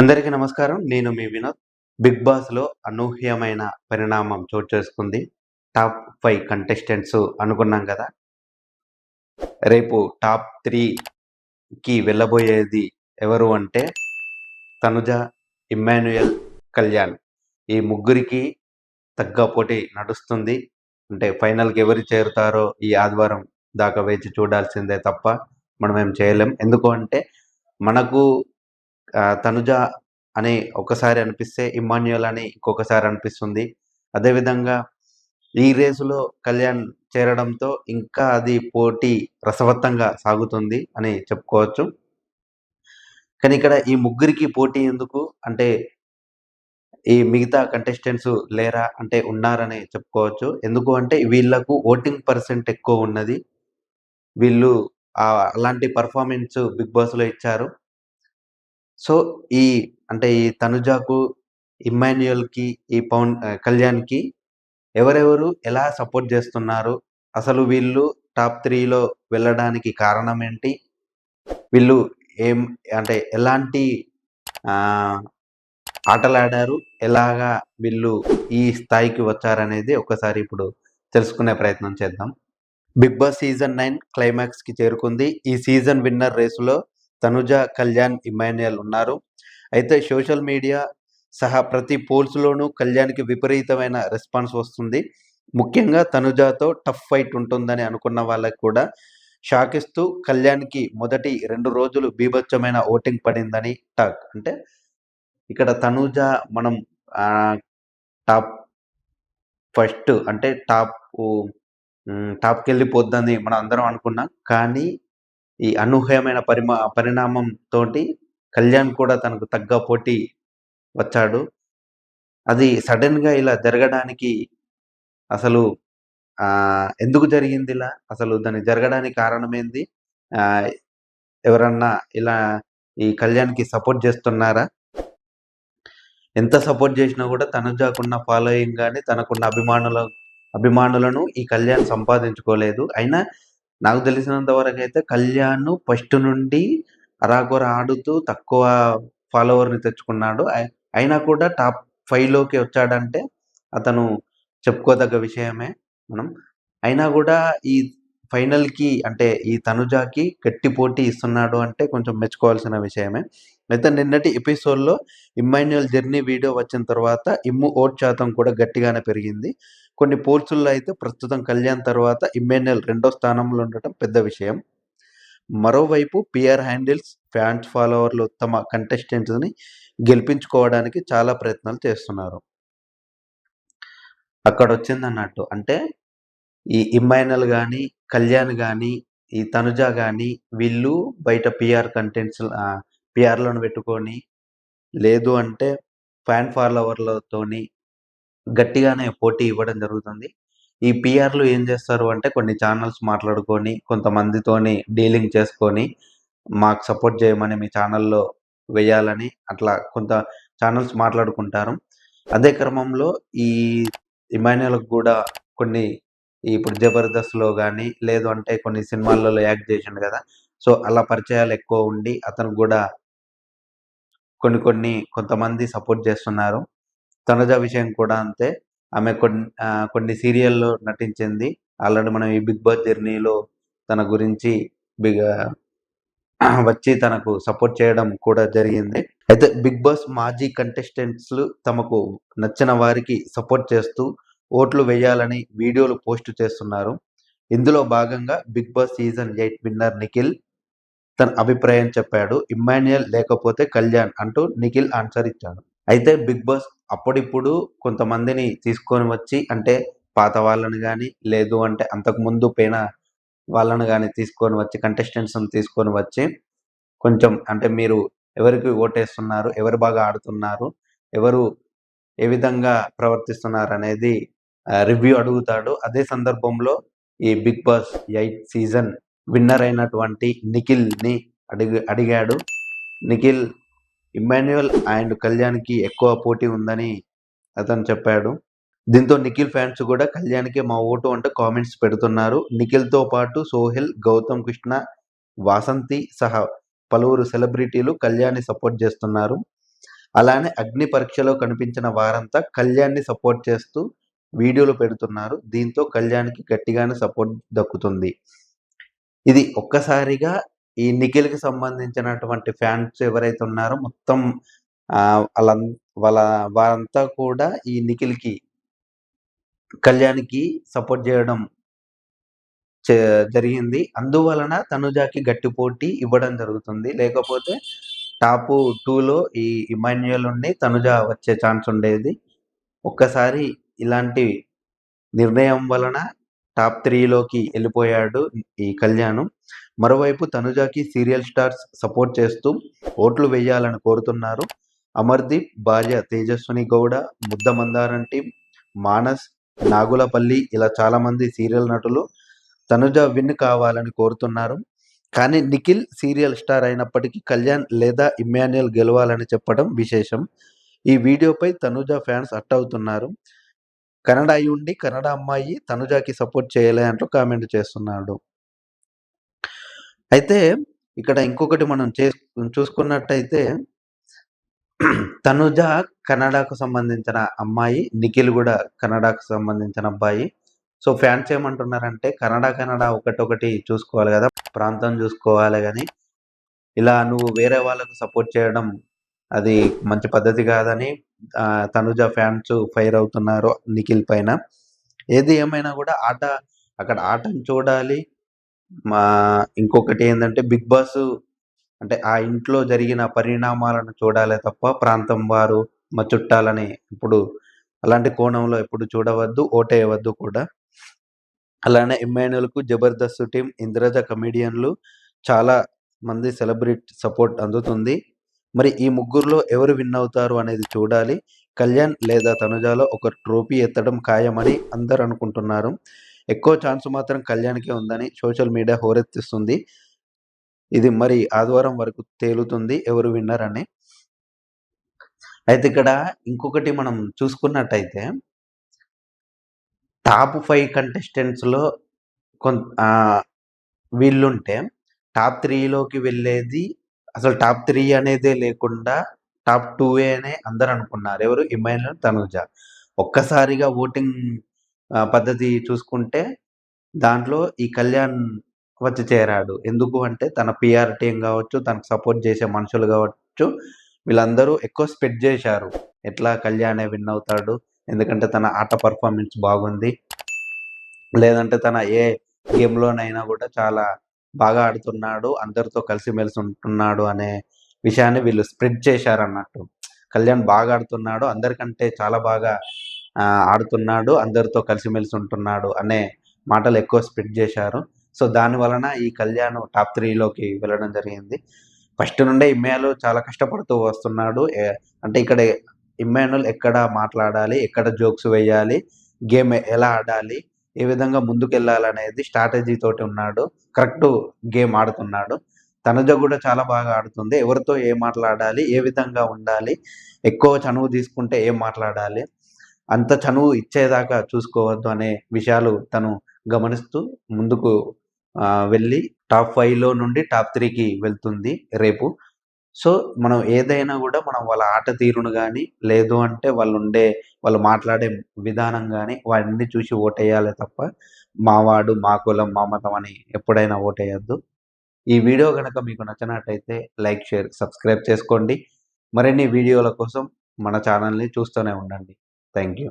అందరికీ నమస్కారం. నేను మీ వినోద్. బిగ్ బాస్లో అనూహ్యమైన పరిణామం చోటు చేసుకుంది. టాప్ ఫైవ్ కంటెస్టెంట్స్ అనుకున్నాం కదా. రేపు టాప్ త్రీకి వెళ్ళబోయేది ఎవరు అంటే తనుజ ఇమ్మాన్యుయల్ కళ్యాణ్. ఈ ముగ్గురికి తగ్గ పోటీ నడుస్తుంది. అంటే ఫైనల్కి ఎవరు చేరుతారో ఈ ఆదివారం దాకా వేచి చూడాల్సిందే తప్ప మనం ఏం చేయలేం. ఎందుకు అంటే మనకు తనుజ అని ఒకసారి అనిపిస్తే ఇమ్మాన్యుయల్ అని ఇంకొకసారి అనిపిస్తుంది. అదేవిధంగా ఈ రేసులో కళ్యాణ్ చేరడంతో ఇంకా అది పోటీ రసవత్తంగా సాగుతుంది అని చెప్పుకోవచ్చు. కానీ ఇక్కడ ఈ ముగ్గురికి పోటీ ఎందుకు? అంటే ఈ మిగతా కంటెస్టెంట్స్ లేరా? అంటే ఉన్నారని చెప్పుకోవచ్చు. ఎందుకు అంటే వీళ్ళకు ఓటింగ్ పర్సెంట్ ఎక్కువ ఉన్నది. వీళ్ళు అలాంటి పర్ఫార్మెన్స్ బిగ్ బాస్లో ఇచ్చారు. సో ఈ అంటే ఈ తనుజాకు ఇమ్మాన్యుయల్కి ఈ పవన్ కళ్యాణ్కి ఎవరెవరు ఎలా సపోర్ట్ చేస్తున్నారు? అసలు వీళ్ళు టాప్ త్రీలో వెళ్ళడానికి కారణం ఏంటి వీళ్ళు ఏం అంటే ఎలాంటి ఆ, ఆటలాడారు? ఎలాగా వీళ్ళు ఈ స్థాయికి వచ్చారనేది ఒకసారి ఇప్పుడు తెలుసుకునే ప్రయత్నం చేద్దాం. బిగ్ బాస్ సీజన్ నైన్ క్లైమాక్స్కి చేరుకుంది. ఈ సీజన్ విన్నర్ రేసులో తనుజ కళ్యాణ్ ఇమాన్యుయల్ ఉన్నారు. అయితే సోషల్ మీడియా సహా ప్రతి పోల్స్లోనూ కళ్యాణ్కి విపరీతమైన రెస్పాన్స్ వస్తుంది. ముఖ్యంగా తనుజాతో టఫ్ ఫైట్ ఉంటుందని అనుకున్న వాళ్ళకి కూడా షాక్ ఇస్తూ కళ్యాణ్కి మొదటి రెండు రోజులు బీభత్సమైన ఓటింగ్ పడిందని టాక్. అంటే ఇక్కడ తనుజ మనం టాప్ ఫస్ట్ అంటే టాప్ టాప్కి వెళ్ళిపోద్దని మనం అందరం అనుకున్నాం. కానీ ఈ అనూహ్యమైన పరిమా పరిణామం తోటి కళ్యాణ్ కూడా తనకు తగ్గ పోటీ వచ్చాడు. అది సడన్గా ఇలా జరగడానికి అసలు ఆ, ఎందుకు జరిగింది ఇలా? అసలు దాన్ని జరగడానికి కారణం ఏంది ఆ, ఎవరన్నా ఇలా ఈ కళ్యాణ్కి సపోర్ట్ చేస్తున్నారా? ఎంత సపోర్ట్ చేసినా కూడా తనుజాకున్న ఫాలోయింగ్ కానీ తనకున్న అభిమానుల అభిమానులను ఈ కళ్యాణ్ సంపాదించుకోలేదు. అయినా నాకు తెలిసినంత వరకు అయితే కళ్యాణ్ ఫస్ట్ నుండి అరాకొర ఆడుతూ తక్కువ ఫాలోవర్ని తెచ్చుకున్నాడు. అయినా కూడా టాప్ ఫైవ్లోకి వచ్చాడంటే అతను చెప్పుకోదగ్గ విషయమే మనం. అయినా కూడా ఈ ఫైనల్కి అంటే ఈ తనుజాకి గట్టి పోటీ ఇస్తున్నాడు అంటే కొంచెం మెచ్చుకోవాల్సిన విషయమే. అయితే నిన్నటి ఎపిసోడ్లో ఇమ్మాన్యుయల్ జర్నీ వీడియో వచ్చిన తర్వాత ఇమ్ము ఓట్ శాతం కూడా గట్టిగానే పెరిగింది. కొన్ని పోల్సుల్లో అయితే ప్రస్తుతం కళ్యాణ్ తర్వాత ఇమ్మాన్యుయల్ రెండో స్థానంలో ఉండటం పెద్ద విషయం. మరోవైపు పిఆర్ హ్యాండిల్స్ ఫ్యాన్స్ ఫాలోవర్లు తమ కంటెస్టెంట్స్ని గెలిపించుకోవడానికి చాలా ప్రయత్నాలు చేస్తున్నారు. అక్కడ వచ్చింది అన్నట్టు అంటే ఈ ఇమ్మాయినల్ కానీ కళ్యాణ్ కానీ ఈ తనుజ కానీ వీళ్ళు బయట పిఆర్ కంటెంట్స్ పిఆర్లను పెట్టుకొని లేదు అంటే ఫ్యాన్ ఫాలోవర్లతోని గట్టిగానే పోటీ ఇవ్వడం జరుగుతుంది. ఈ పిఆర్లు ఏం చేస్తారు అంటే కొన్ని ఛానల్స్ మాట్లాడుకొని కొంతమందితోని డీలింగ్ చేసుకొని మాకు సపోర్ట్ చేయమని మీ ఛానల్లో వేయాలని అట్లా కొంత ఛానల్స్ మాట్లాడుకుంటారు. అదే క్రమంలో ఈ ఇమానులకు కూడా కొన్ని ఇప్పుడు జబర్దస్త్లో కానీ లేదు అంటే కొన్ని సినిమాలలో యాక్ట్ చేసిండు కదా సో అలా పరిచయాలు ఎక్కువ ఉండి అతను కూడా కొన్ని కొన్ని కొంతమంది సపోర్ట్ చేస్తున్నారు. తనుజ విషయం కూడా అంతే. ఆమె కొన్ని కొన్ని సీరియల్లో నటించింది. ఆల్రెడీ మనం ఈ బిగ్ బాస్ జర్నీలో తన గురించి బిగ్ వచ్చి తనకు సపోర్ట్ చేయడం కూడా జరిగింది. అయితే బిగ్ బాస్ మాజీ కంటెస్టెంట్స్ తమకు నచ్చిన వారికి సపోర్ట్ చేస్తూ ఓట్లు వేయాలని వీడియోలు పోస్ట్ చేస్తున్నారు. ఇందులో భాగంగా Bigg Boss season eight winner Nikhil తన అభిప్రాయం చెప్పాడు ఇమ్మాన్యుయల్ లేకపోతే కళ్యాణ్ అంటూ నిఖిల్ ఆన్సర్ ఇచ్చాడు. అయితే బిగ్ బాస్ అప్పుడిప్పుడు కొంతమందిని తీసుకొని వచ్చి అంటే పాత వాళ్ళని కానీ లేదు అంటే అంతకు ముందు వాళ్ళను కానీ తీసుకొని వచ్చి కంటెస్టెంట్స్ని తీసుకొని వచ్చి కొంచెం అంటే మీరు ఎవరికి ఓటేస్తున్నారు ఎవరు బాగా ఆడుతున్నారు ఎవరు ఏ విధంగా ప్రవర్తిస్తున్నారు అనేది రివ్యూ అడుగుతాడు. అదే సందర్భంలో ఈ Bigg Boss eight season winner అయినటువంటి నిఖిల్ని అడిగి అడిగాడు నిఖిల్ ఇమ్మాన్యుయల్ అండ్ కళ్యాణ్కి ఎక్కువ పోటీ ఉందని అతను చెప్పాడు దీంతో నిఖిల్ ఫ్యాన్స్ కూడా కళ్యాణ్కి మా ఓటు అంటే కామెంట్స్ పెడుతున్నారు నిఖిల్తో పాటు సోహెల్ గౌతమ్ కృష్ణ వాసంతి సహా పలువురు సెలబ్రిటీలు కళ్యాణ్ని సపోర్ట్ చేస్తున్నారు అలానే అగ్ని పరీక్షలో కనిపించిన వారంతా కళ్యాణ్‌ని సపోర్ట్ చేస్తూ వీడియోలు పెడుతున్నారు. దీంతో కళ్యాణ్‌కి గట్టిగానే సపోర్ట్ దక్కుతుంది. ఇది ఒక్కసారిగా ఈ నిఖిల్‌కి సంబంధించినటువంటి ఫ్యాన్స్ ఎవరైతే ఉన్నారో మొత్తం వాళ్ళ వాళ్ళ వారంతా కూడా ఈ నిఖిల్‌కి కళ్యాణ్‌కి సపోర్ట్ చేయడం జరిగింది. అందువలన తనుజాకి గట్టి పోటీ ఇవ్వడం జరుగుతుంది. లేకపోతే టాపు 2లో ఈ ఇమాన్యుయల్ ఉండి తనుజ వచ్చే ఛాన్స్ ఉండేది. ఒక్కసారి ఇలాంటి నిర్ణయం వలన టాప్ త్రీలోకి వెళ్ళిపోయాడు ఈ కళ్యాణ్. మరోవైపు తనుజాకి సీరియల్ స్టార్స్ సపోర్ట్ చేస్తూ ఓట్లు వేయాలని కోరుతున్నారు. అమర్‌దీప్ భార్య తేజస్విని గౌడ, ముద్ద మందారం మానస్, నాగులపల్లి ఇలా చాలామంది సీరియల్ నటులు తనుజ విన్ కావాలని కోరుతున్నారు. కానీ నిఖిల్ సీరియల్ స్టార్ అయినప్పటికీ కళ్యాణ్ లేదా ఇమ్మాన్యుయల్ గెలవాలని చెప్పడం విశేషం. ఈ వీడియోపై తనుజ ఫ్యాన్స్ అట్ అవుతున్నారు. కన్నడ అయ్యుండి కన్నడ అమ్మాయి తనుజాకి సపోర్ట్ చేయలే అంటూ కామెంట్ చేస్తున్నాడు. అయితే ఇక్కడ ఇంకొకటి మనం చే చూసుకున్నట్టయితే తనుజ కన్నడకు సంబంధించిన అమ్మాయి. నిఖిల్ కూడా కన్నడకు సంబంధించిన అబ్బాయి. సో ఫ్యాన్స్ ఏమంటున్నారంటే కన్నడ, కన్నడ ఒకటొకటి చూసుకోవాలి కదా ప్రాంతం చూసుకోవాలి కానీ ఇలా నువ్వు వేరే వాళ్ళకు సపోర్ట్ చేయడం అది మంచి పద్ధతి కాదని తనుజ ఫ్యాన్స్ ఫైర్ అవుతున్నారు నిఖిల్ పైన. ఏది ఏమైనా కూడా ఆట అక్కడ ఆటను చూడాలి. మా ఇంకొకటి ఏంటంటే 'బిగ్ బాస్' అంటే ఆ ఇంట్లో జరిగిన పరిణామాలను చూడాలి తప్ప ప్రాంతం వారు, మా చుట్టాలని ఇప్పుడు అలాంటి కోణంలో ఎప్పుడు చూడవద్దు. ఓటేయవద్దు కూడా. అలానే ఇమ్మాన్యుయల్‌కు 'జబర్దస్త్' టీం ఇంద్రజ కమెడియన్‌లు చాలా మంది సెలబ్రిటీ సపోర్ట్ అందుతుంది. మరి ఈ ముగ్గురులో ఎవరు విన్ అవుతారు అనేది చూడాలి. కళ్యాణ్ లేదా తనుజాలో ఒక ట్రోఫీ ఎత్తడం ఖాయమని అందరు అనుకుంటున్నారు. ఎక్కువ ఛాన్స్ మాత్రం కళ్యాణ్‌కే ఉందని సోషల్ మీడియా హోరెత్తిస్తుంది. ఇది మరి ఆదివారం వరకు తేలుతుంది ఎవరు విన్నర్ అని. అయితే ఇక్కడ ఇంకొకటి మనం చూసుకున్నట్టయితే టాప్ ఫైవ్ కంటెస్టెంట్స్‌లో కొంత వీళ్ళుంటే టాప్ త్రీలోకి వెళ్ళేది అసలు టాప్ త్రీ అనేదే లేకుండా టాప్ టూ అనే అందరు అనుకున్నారు. ఎవరు? ఇమ్మాయిల్ తనుజ. ఒక్కసారిగా ఓటింగ్ పద్ధతి చూసుకుంటే దాంట్లో ఈ కళ్యాణ్ వచ్చి చేరాడు. ఎందుకు అంటే తన పిఆర్ టీం కావచ్చు తనకు సపోర్ట్ చేసే మనుషులు కావచ్చు వీళ్ళందరూ ఎక్కువ స్పెడ్ చేశారు ఎట్లా కళ్యాణే విన్ అవుతాడు. ఎందుకంటే తన ఆట పర్ఫార్మెన్స్ బాగుంది. లేదంటే తన ఏ గేమ్‌లోనైనా కూడా చాలా బాగా ఆడుతున్నాడు. అందరితో కలిసిమెలిసి ఉంటున్నాడు అనే విషయాన్ని వీళ్ళు స్ప్రెడ్ చేశారన్నట్టు. కళ్యాణ్ బాగా ఆడుతున్నాడు. అందరికంటే చాలా బాగా ఆడుతున్నాడు. అందరితో కలిసిమెలిసి ఉంటున్నాడు అనే మాటలు ఎక్కువ స్ప్రెడ్ చేశారు సో దాని వలన ఈ కళ్యాణ్ టాప్ త్రీలోకి వెళ్ళడం జరిగింది. ఫస్ట్ నుండే ఇమ్మాన్యుయల్ చాలా కష్టపడుతూ వస్తున్నాడు. అంటే ఇక్కడ ఇమ్మాన్యుయల్ ఎక్కడ మాట్లాడాలి, ఎక్కడ జోక్స్ వేయాలి, గేమ్ ఎలా ఆడాలి, ఏ విధంగా ముందుకెళ్ళాలనేది స్ట్రాటజీ తోటి ఉన్నాడు. కరెక్ట్ గేమ్ ఆడుతున్నాడు. తనజ కూడా చాలా బాగా ఆడుతుంది. ఎవరితో ఏం మాట్లాడాలి, ఏ విధంగా ఉండాలి, ఎక్కువ చనువు తీసుకుంటే ఏం మాట్లాడాలి, అంత చనువు ఇచ్చేదాకా చూసుకోవద్దు అనే విషయాలు తను గమనిస్తూ ముందుకు వెళ్ళి టాప్ ఫైవ్లో నుండి టాప్ త్రీకి వెళ్తుంది రేపు. సో మనం ఏదైనా కూడా మనం వాళ్ళ ఆట తీరును కానీ లేదు అంటే వాళ్ళు ఉండే వాళ్ళు మాట్లాడే విధానం కానీ వాటిని చూసి ఓటేయాలి తప్ప మావాడు, మా కులం, మా మతం అని ఎప్పుడైనా ఓటేయద్దు ఈ వీడియో కనుక మీకు నచ్చినట్టయితే లైక్, షేర్, సబ్స్క్రైబ్ చేసుకోండి. మరిన్ని వీడియోల కోసం మన ఛానల్ని చూస్తూనే ఉండండి. Thank you.